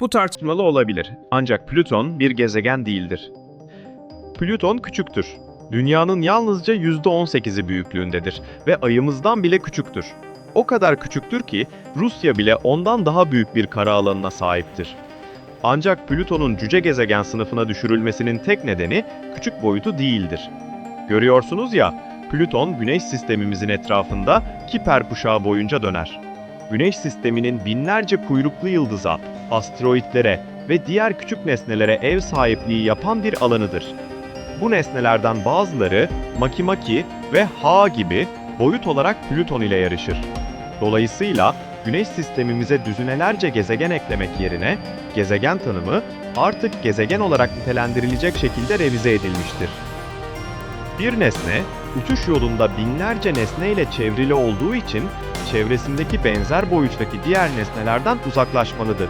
Bu tartışmalı olabilir ancak Plüton bir gezegen değildir. Plüton küçüktür. Dünyanın yalnızca %18'i büyüklüğündedir ve ayımızdan bile küçüktür. O kadar küçüktür ki Rusya bile ondan daha büyük bir kara alanına sahiptir. Ancak Plüton'un cüce gezegen sınıfına düşürülmesinin tek nedeni küçük boyutu değildir. Görüyorsunuz ya, Plüton Güneş sistemimizin etrafında Kiper kuşağı boyunca döner. Güneş sisteminin binlerce kuyruklu yıldıza, asteroitlere ve diğer küçük nesnelere ev sahipliği yapan bir alanıdır. Bu nesnelerden bazıları Makimaki ve Ha gibi boyut olarak Plüton ile yarışır. Dolayısıyla Güneş sistemimize düzinelerce gezegen eklemek yerine gezegen tanımı artık gezegen olarak nitelendirilecek şekilde revize edilmiştir. Bir nesne, uçuş yolunda binlerce nesne ile çevrili olduğu için çevresindeki benzer boyuttaki diğer nesnelerden uzaklaşmalıdır.